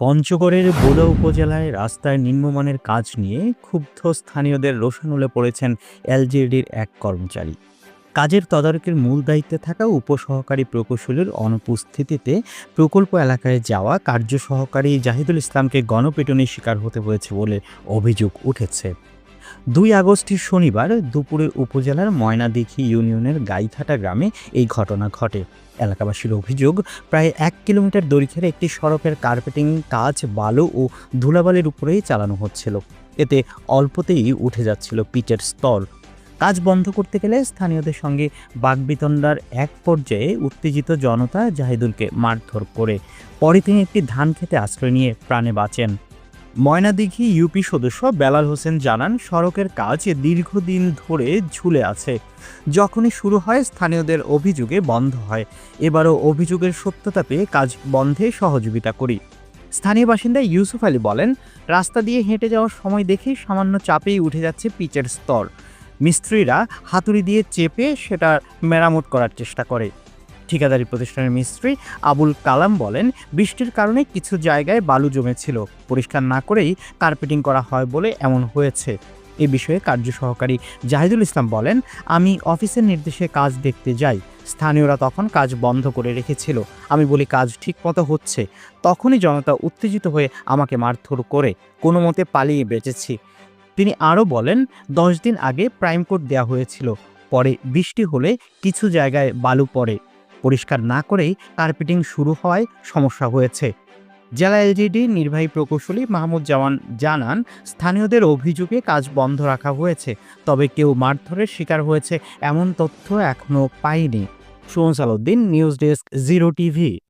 পঞ্চগড়ের বোদা উপজেলায় রাস্তায় নিম্নমানের কাজ নিয়ে ক্ষুব্ধ স্থানীয়দের রোষানলে পড়েছেন এলজিডির এক কর্মচারী। কাজের তদারকির মূল দায়িত্বে থাকা উপসহকারী প্রকৌশলীর অনুপস্থিতিতে প্রকল্প এলাকায় যাওয়া কার্য সহকারী জাহিদুল ইসলামকে গণপিটুনির শিকার হতে হয়েছে বলে অভিযোগ উঠেছে। দুই আগস্টের শনিবার দুপুরে উপজেলার ময়নাদিঘি ইউনিয়নের গাইথাটা গ্রামে এই ঘটনা ঘটে। এলাকাবাসীর অভিযোগ, প্রায় এক কিলোমিটার দৈর্ঘ্যের একটি সড়কের কার্পেটিং কাজ বালু ও ধুলাবালির উপরেই চালানো হচ্ছিল। এতে অল্পতেই উঠে যাচ্ছিল পিচের স্তর। কাজ বন্ধ করতে গেলে স্থানীয়দের সঙ্গে বাগবিতণ্ডার এক পর্যায়ে উত্তেজিত জনতা জাহিদুলকে মারধর করে। পরে তিনি একটি ধান খেতে আশ্রয় নিয়ে প্রাণে বাঁচেন। ময়নাদিঘি ইউপি সদস্য বেলাল হোসেন জানান, সড়কের কাজ দীর্ঘদিন ধরে ঝুলে আছে। যখনই শুরু হয়, স্থানীয়দের অভিযোগে বন্ধ হয়। এবারও অভিযোগের সত্যতা পেয়ে কাজ বন্ধে সহযোগিতা করি। স্থানীয় বাসিন্দা ইউসুফ আলী বলেন, রাস্তা দিয়ে হেঁটে যাওয়ার সময় দেখে সামান্য চাপেই উঠে যাচ্ছে পিচের স্তর। মিস্ত্রিরা হাতুড়ি দিয়ে চেপে সেটা মেরামত করার চেষ্টা করে। ঠিকাদারি প্রতিষ্ঠানের মিস্ত্রি আবুল কালাম বলেন, বৃষ্টির কারণে কিছু জায়গায় বালু জমেছিল। পরিষ্কার না করেই কার্পেটিং করা হয় বলে এমন হয়েছে। এ বিষয়ে কার্য সহকারী জাহিদুল ইসলাম বলেন, আমি অফিসের নির্দেশে কাজ দেখতে যাই। স্থানীয়রা তখন কাজ বন্ধ করে রেখেছিল। আমি বলি, কাজ ঠিকমতো হচ্ছে। তখনই জনতা উত্তেজিত হয়ে আমাকে মারধর করে। কোনো মতে পালিয়ে বেঁচেছি। তিনি আরও বলেন, দশ দিন আগে প্রাইম কোড দেওয়া হয়েছিল। পরে বৃষ্টি হলে কিছু জায়গায় বালু পড়ে। পরিষ্কার না করেই কার্পেটিং শুরু হওয়ায় সমস্যা হয়েছে। জেলা এলজিডি নির্বাহী প্রকৌশলী মাহমুদ জওয়ান জানান, স্থানীয়দের অভিযোগে কাজ বন্ধ রাখা হয়েছে, তবে কেউ মারধরের শিকার হয়েছে এমন তথ্য এখনও পায়নি Suman Saluddin news desk, zero TV.